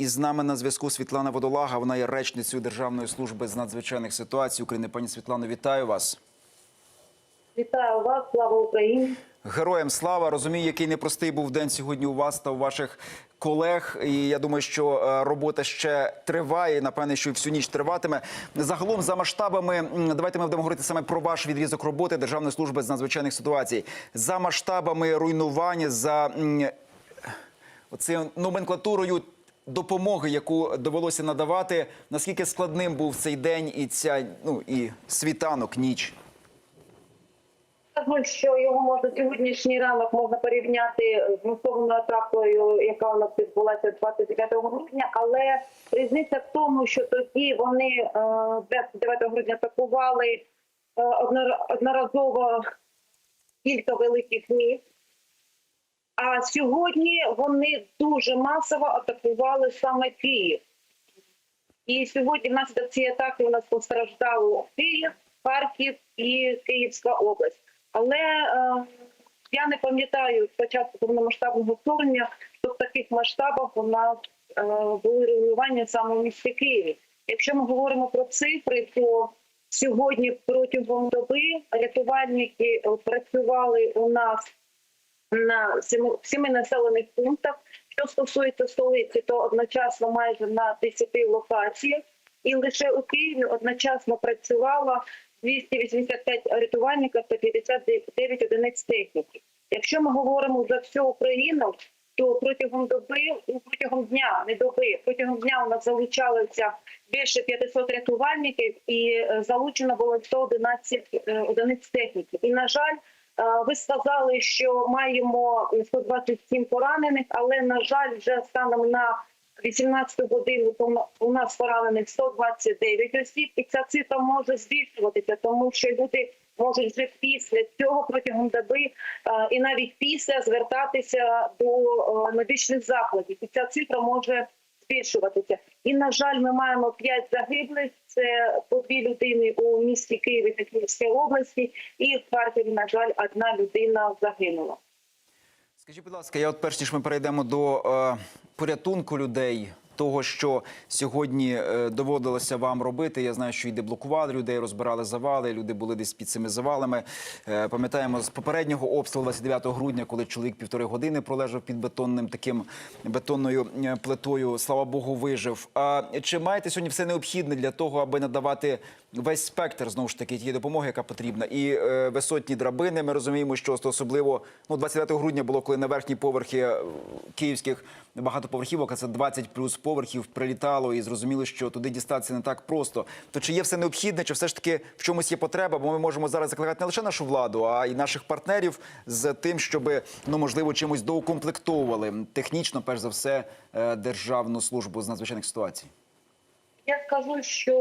І з нами на зв'язку Світлана Водолага. Вона є речницею Державної служби з надзвичайних ситуацій України. Пані Світлано, вітаю вас. Вітаю вас, слава Україні. Героям слава розумію, який непростий був день сьогодні у вас та у ваших колег. І я думаю, що е, робота ще триває. Напевне, що і всю ніч триватиме. Загалом, за масштабами, давайте ми будемо говорити саме про ваш відрізок роботи Державної служби з надзвичайних ситуацій. За масштабами руйнування, за оцею номенклатурою допомоги, яку довелося надавати. Наскільки складним був цей день і ця ну і світанок, ніч. Що його можна сьогоднішній ранок можна порівняти з масовою атакою, яка у нас відбулася 29 грудня. Але різниця в тому, що тоді вони е, 29 грудня атакували е, одноразово кілька великих міст. Сьогодні вони дуже масово атакували саме Київ. І сьогодні внаслідок цієї атаки у нас постраждало Київ, Харків і Київська область. Але е, я не пам'ятаю спочатку повномасштабного вторгнення, що в таких масштабах у нас е, були руйнування саме в місті Києві. Якщо ми говоримо про цифри, то сьогодні протягом доби рятувальники е, працювали у нас на семи, населених пунктах. Що стосується столиці, то одночасно майже на 10 локаціях. І лише у Києві одночасно працювало 285 рятувальників та 59 одиниць техніки. Якщо ми говоримо за всю Україну, то протягом доби, ну, протягом дня, не доби, протягом дня у нас залучалося більше 500 рятувальників і е, залучено було 111 е, одиниць техніки. І на жаль, Ви сказали, що маємо 127 поранених, але на жаль, вже станом на 18 годину у нас поранених 129 осіб, і ця цифра може збільшуватися, тому що люди можуть вже після цього протягом доби е, і навіть після звертатися до е, медичних закладів. І ця цифра може збільшуватися. І на жаль, ми маємо 5 загиблих. Це по дві людини у місті Києві та Київській області, і в Харкові, на жаль, одна людина загинула. Скажіть, будь ласка, я от перш ніж ми перейдемо до е, порятунку людей, того, що сьогодні е, доводилося вам робити. Я знаю, що і деблокували людей, розбирали завали. Люди були десь під цими завалами. Е, пам'ятаємо з попереднього обстрілу 29 грудня, коли чоловік півтори години пролежав під бетонним таким бетонною е, плитою. Слава Богу, вижив. А чи маєте сьогодні все необхідне для того, аби надавати весь спектр знову ж таки тієї допомоги, яка потрібна, і е, висотні драбини. Ми розуміємо, що особливо ну 29 грудня було, коли на верхні поверхи е, київських багатоповерхівок, а це 20 плюс поверхів прилітало, і зрозуміло, що туди дістатися не так просто. То чи є все необхідне, чи все ж таки в чомусь є потреба? Бо ми можемо зараз закликати не лише нашу владу, а й наших партнерів з тим, щоб ну можливо чимось доукомплектовували технічно, перш за все, е, державну службу з надзвичайних ситуацій. Я скажу, що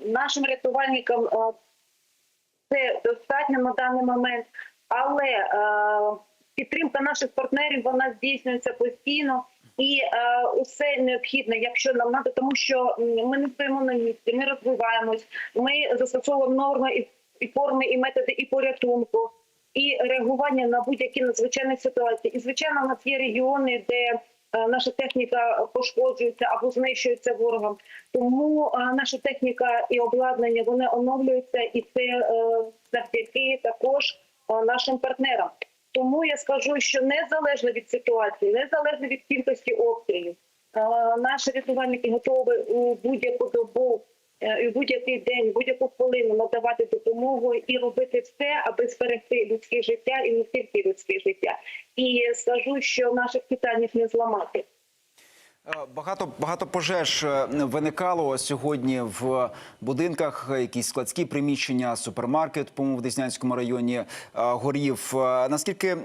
е, нашим рятувальникам е, це достатньо на даний момент, але е, підтримка наших партнерів вона здійснюється постійно. І е, усе необхідне, якщо нам треба, тому що ми не стоїмо на місці, ми розвиваємось, ми застосовуємо норми і, і форми, і методи і порятунку, і реагування на будь-які надзвичайні ситуації. І звичайно, у нас є регіони, де наша техніка пошкоджується або знищується ворогом. Тому е, наша техніка і обладнання вони оновлюються, і це е, завдяки також е, нашим партнерам. Тому я скажу, що незалежно від ситуації, незалежно від кількості обстрілів, е, наші рятувальники готові у будь-яку добу е, в будь-який день, будь-яку хвилину надавати допомогу і робити все, аби зберегти людське життя і не тільки людське життя. І скажу, що наших питань не зламати. Е, Багато багато пожеж е, виникало сьогодні в будинках. Якісь складські приміщення, супермаркет, по-моєму, в Деснянському районі е, горів. Наскільки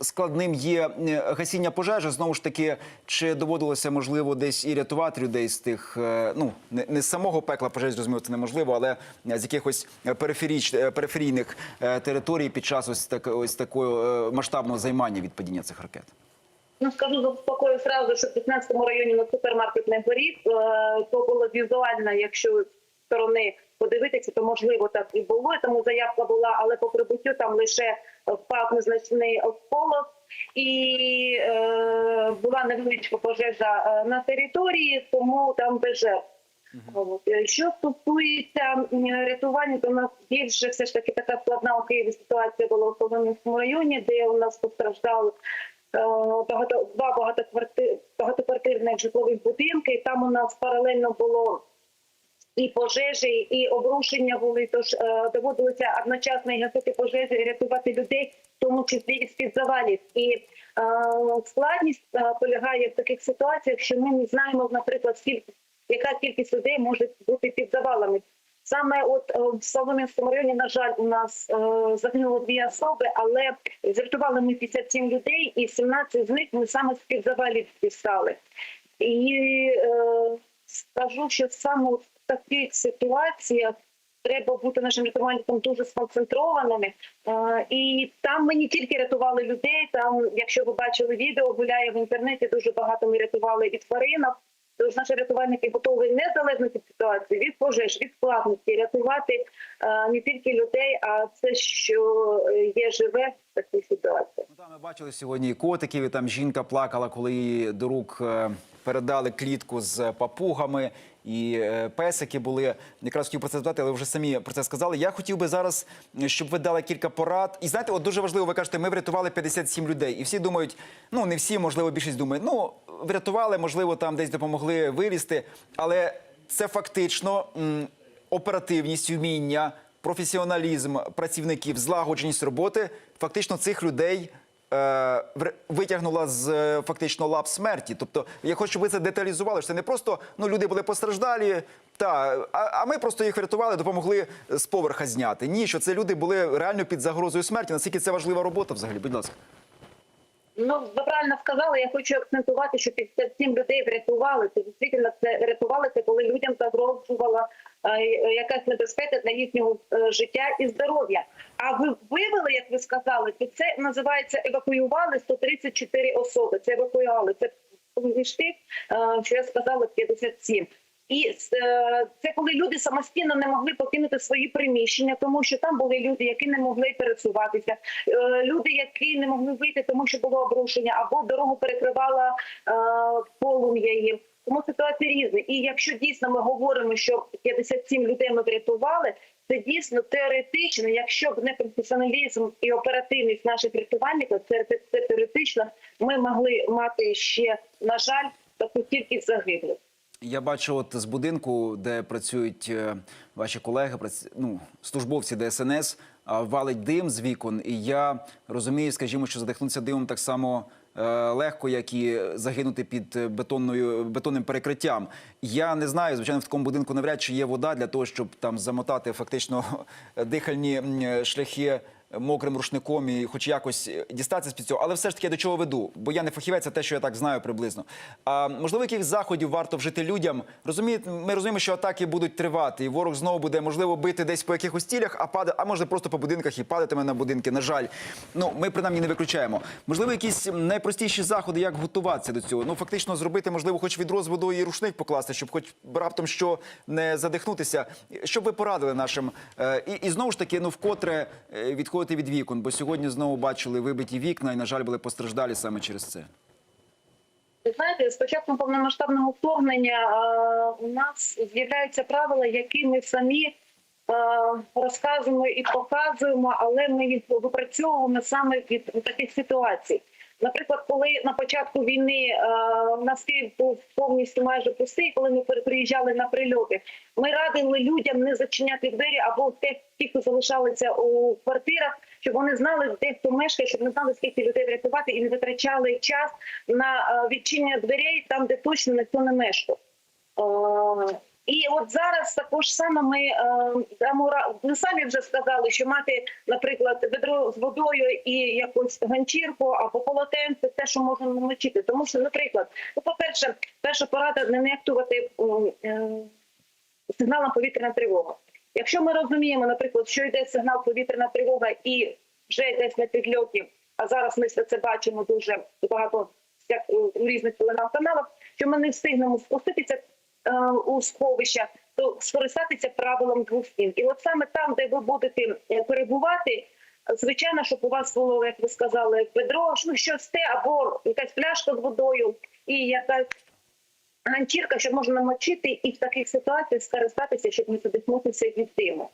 складним є гасіння пожежі? Знову ж таки, чи доводилося можливо десь і рятувати людей з тих, ну не, з самого пекла пожеж, зрозуміло, це неможливо, але з якихось периферійних територій під час ось так ось такого масштабного займання від падіння цих ракет? Ну скажу заспокою сразу, що в 15-му районі на супермаркет не горів. Е, То було візуально, якщо сторони подивитися, то можливо так і було. Тому заявка була, але по прибуттю там лише впав незначний осколок. і е, була невеличка пожежа е, на території, тому там без жертв. Е, Що стосується рятування, то у нас більше все ж таки така складна у Києві ситуація була в Солом'янському районі, де у нас постраждали багато два багатоквартир, багатоквартирних житлових будинки. Там у нас паралельно було і пожежі, і обрушення були. Тож е, доводилося одночасно і гасити пожежі, і рятувати людей, в тому числі з під завалів. І е, складність е, полягає в таких ситуаціях, що ми не знаємо, наприклад, скільки яка кількість людей може бути під завалами. Саме от е, в Солом'янському районі, на жаль, у нас е, загинуло дві особи, але врятували ми 57 людей, і 17 з них ми саме під дістали. І е, скажу, що саме в таких ситуаціях треба бути нашим рятувальникам дуже сконцентрованими. І там ми не тільки рятували людей. Там, якщо ви бачили відео, гуляє в інтернеті. Дуже багато ми рятували і тваринок. Тож наші рятувальники готові незалежно від ситуації, від пожеж, від складності рятувати е, не тільки людей, а все, що е, є живе в такій ситуації. Ми бачили сьогодні котиків, і там жінка плакала, коли їй до рук е, передали клітку з папугами, і е, песики були. Якраз хотів про це сказати, але вже самі про це сказали. Я хотів би зараз, щоб ви дали кілька порад. І знаєте, от дуже важливо, ви кажете, ми врятували 57 людей. І всі думають, ну не всі, можливо, більшість думає, ну врятували, можливо, там десь допомогли вилізти. Але це фактично оперативність, вміння, професіоналізм працівників, злагодженість роботи. Фактично цих людей витягнула з е, фактично лап смерті. Тобто, я хочу, щоб ви це деталізували. що Це не просто ну люди були постраждалі, та а, а ми просто їх врятували, допомогли з поверха зняти. Ні, що це люди були реально під загрозою смерті. Наскільки це важлива робота взагалі? Будь ласка. Ну, ви правильно сказали. Я хочу акцентувати, що 57 людей врятували. Це дійсно це рятувалося, коли людям загрожувала е, якась небезпека для їхнього е, життя і здоров'я. А ви вивели, як ви сказали, то це називається евакуювали 134 особи. Це евакуювали. Це між тих, е, що я сказала, 57. І е, це коли люди самостійно не могли покинути свої приміщення, тому що там були люди, які не могли пересуватися, е, люди, які не могли вийти, тому що було обрушення, або дорогу перекривала е, полум'я їм. Тому ситуації різні. І якщо дійсно ми говоримо, що 57 людей ми врятували, це дійсно теоретично, якщо б не професіоналізм і оперативність наших рятувальників, це, це, це теоретично, ми могли мати ще, на жаль, таку кількість загиблих. Я бачу, от з будинку, де працюють е, ваші колеги, ну, службовці ДСНС, валить дим з вікон. І я розумію, скажімо, що задихнутися димом так само легко, як і загинути під е, бетонною бетонним перекриттям. Я не знаю, звичайно, в такому будинку навряд чи є вода для того, щоб там замотати фактично дихальні шляхи мокрим рушником і хоч якось дістатися з під цього. Але все ж таки я до чого веду, бо я не фахівець, це те, що я так знаю приблизно. А можливо, яких заходів варто вжити людям? Розумієте, ми розуміємо, що атаки будуть тривати, і ворог знову буде можливо бити десь по якихось цілях, а паде, а може просто по будинках і падатиме на будинки. На жаль, ну ми принаймні не виключаємо. Можливо, якісь найпростіші заходи, як готуватися до цього. Ну фактично зробити, можливо, хоч відро з водою і рушник покласти, щоб хоч раптом що не задихнутися. Щоб ви порадили нашим е, і, і знову ж таки, ну вкотре е, відходити від вікон, бо сьогодні знову бачили вибиті вікна і, на жаль, були постраждалі саме через це. Знаєте, з початком повномасштабного вторгнення у нас з'являються правила, які ми самі розказуємо і показуємо, але ми їх випрацьовуємо саме від таких ситуацій. Наприклад, коли на початку війни е, на Київ був повністю майже пустий, коли ми при- приїжджали на прильоти, ми радили людям не зачиняти двері або тих, ті, хто залишалися у квартирах, щоб вони знали, де хто мешкає, щоб не знали, скільки людей врятувати, і не витрачали час на е, відчинення дверей там, де точно ніхто не мешкав. От зараз також саме ми е, дамо ви самі вже сказали, що мати, наприклад, ведро з водою і якусь ганчірку або полотенце, те, що можна намочити. Тому що, наприклад, ну, по-перше, перша порада не нехтувати е, сигналом повітряна тривога. Якщо ми розуміємо, наприклад, що йде сигнал повітряна тривога і вже десь на підльоті, а зараз ми все це бачимо дуже багато всяк- у різних телеграм-каналах, що ми не встигнемо спуститися у сховища, то скористатися правилом двох стін. І от саме там, де ви будете е, перебувати, Звичайно, щоб у вас було, як ви сказали, ведро, ну щось те, або якась пляшка з водою і якась ганчірка, щоб можна намочити і в таких ситуаціях скористатися, щоб не задихнутися від диму.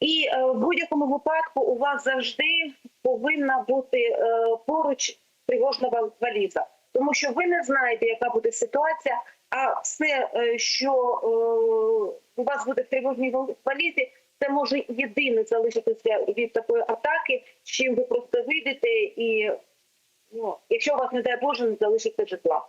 І е, в будь-якому випадку у вас завжди повинна бути е, поруч тривожна валіза, тому що ви не знаєте, яка буде ситуація. А все, е, що е, у вас буде в тривожній вал- валізі, це може єдине залишитися від такої атаки, чим ви просто вийдете, і ну, якщо у вас не дай Боже, не залишиться житла.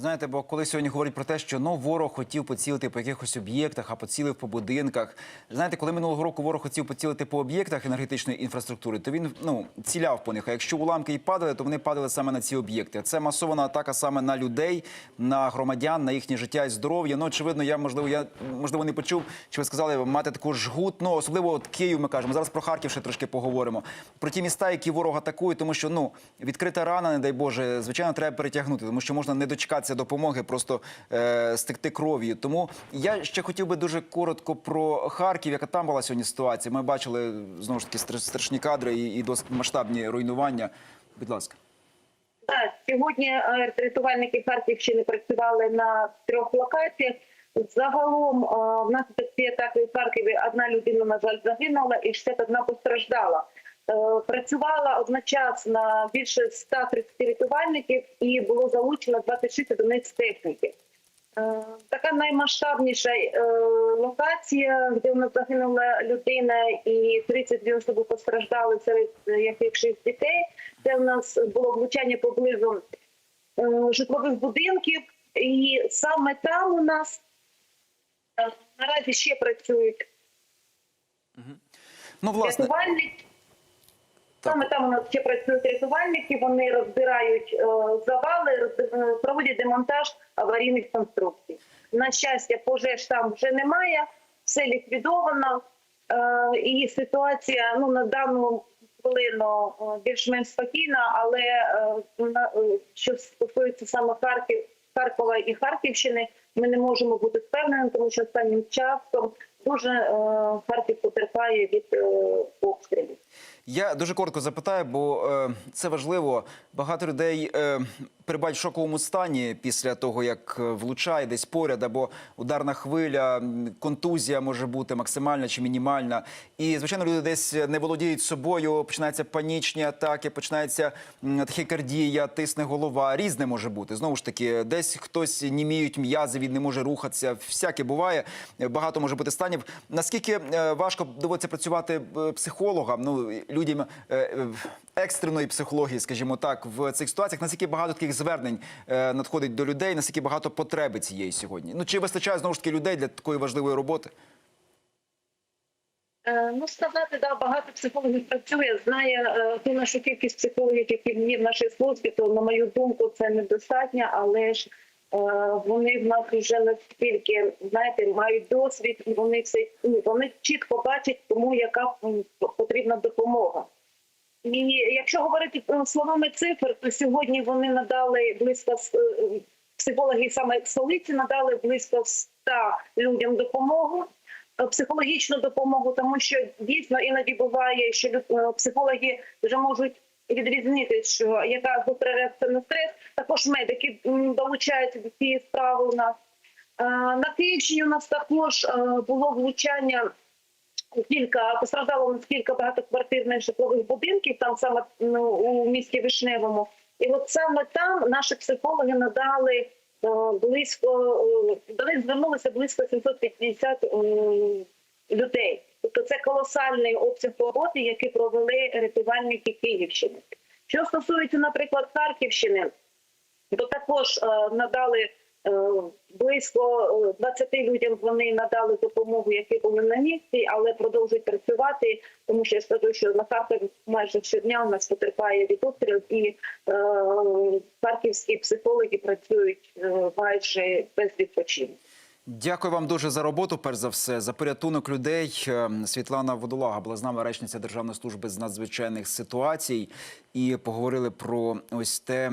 Знаєте, бо коли сьогодні говорять про те, що ну ворог хотів поцілити по якихось об'єктах, а поцілив по будинках. Знаєте, коли минулого року ворог хотів поцілити по об'єктах енергетичної інфраструктури, то він ну ціляв по них. А якщо уламки і падали, то вони падали саме на ці об'єкти. Це масована атака саме на людей, на громадян, на їхнє життя і здоров'я. Ну очевидно, я можливо, я можливо не почув, чи ви сказали мати таку жгут. Ну особливо от Київ. Ми кажемо зараз про Харків ще трошки поговоримо. Про ті міста, які ворог атакує, тому що ну відкрита рана, не дай Боже, звичайно, треба перетягнути, тому що можна не дочекатися допомоги, просто е, стекти кров'ю. Тому я ще хотів би дуже коротко про Харків, яка там була сьогодні ситуація. Ми бачили знову ж таки страшні кадри і, і досить масштабні руйнування. Будь ласка. Сьогодні е, рятувальники Харківщини працювали на трьох локаціях. Загалом е, внаслідок цієї атаки в Харкові одна людина, на жаль, загинула і 61 постраждала. Е, Працювала одночасно більше 130 рятувальників і було залучено 26 одиниць техніки. Е, Така наймасштабніша е, локація, де в нас загинула людина і 32 особи постраждали, серед яких 6 дітей. Це в нас було влучання поблизу житлових будинків, і саме там у нас наразі ще працюють Ну, власне, рятувальники. Саме там у нас ще працюють рятувальники. Вони розбирають е, завали, е, проводять демонтаж аварійних конструкцій. На щастя, пожеж там вже немає, все ліквідовано. Е, і ситуація ну на дану хвилину більш-менш спокійна, але що стосується саме Харків, Харкова і Харківщини, ми не можемо бути впевнені, тому що останнім часом дуже Харків потерпає від обстрілів. Я дуже коротко запитаю, бо е, це важливо. Багато людей е, перебувають в шоковому стані після того, як е, влучає десь поряд, або ударна хвиля, контузія може бути максимальна чи мінімальна. І звичайно, люди десь не володіють собою. Починаються панічні атаки, починається тахікардія, тисне голова. Різне може бути. Знову ж таки, десь хтось німіють м'язи, він не може рухатися. Всяке буває. Багато може бути станів. Наскільки е, важко доводиться працювати е, психологам, ну людям е, екстреної психології, скажімо так, в цих ситуаціях? Наскільки багато таких звернень е, надходить до людей? Наскільки багато потреби цієї сьогодні? Ну чи вистачає знову ж таки людей для такої важливої роботи? Е, Ну, сказати, да, багато психологів працює. Знає ту нашу кількість психологів, які є в нашій службі, то на мою думку, це недостатньо, але ж вони в нас вже настільки, знаєте, мають досвід, і вони все ну, вони чітко бачать, кому яка потрібна допомога. І якщо говорити е, словами цифр, то сьогодні вони надали близько е, психологи саме столиці надали близько 100 людям допомогу е, психологічну допомогу, тому що дійсно іноді буває, що е, психологи вже можуть відрізнити, що яка реакція на стрес. Також медики долучаються до цієї справи. У нас Е, на Київщині у нас також е, було влучання. Кілька постраждало нас кілька багатоквартирних житлових будинків, там саме ну, у місті Вишневому. І от саме там наші психологи надали е, близько до них звернулося близько 750 е, людей. Тобто це колосальний обсяг роботи, який провели рятувальники Київщини. Що стосується, наприклад, Харківщини, то також е, надали е, близько е, 20 людям. Вони надали допомогу, які були на місці, але продовжують працювати, тому що я скажу, що на Харкові майже щодня у нас потерпає від обстрілів, і е, харківські психологи працюють е, майже без відпочинку. Дякую вам дуже за роботу. Перш за все, за порятунок людей. Е, Світлана Водолага була з нами речниця Державної служби з надзвичайних ситуацій, і поговорили про ось те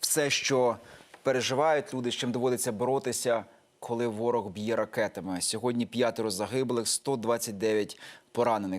все, що переживають люди, з чим доводиться боротися, коли ворог б'є ракетами. Сьогодні п'ятеро загиблих, 129 поранених.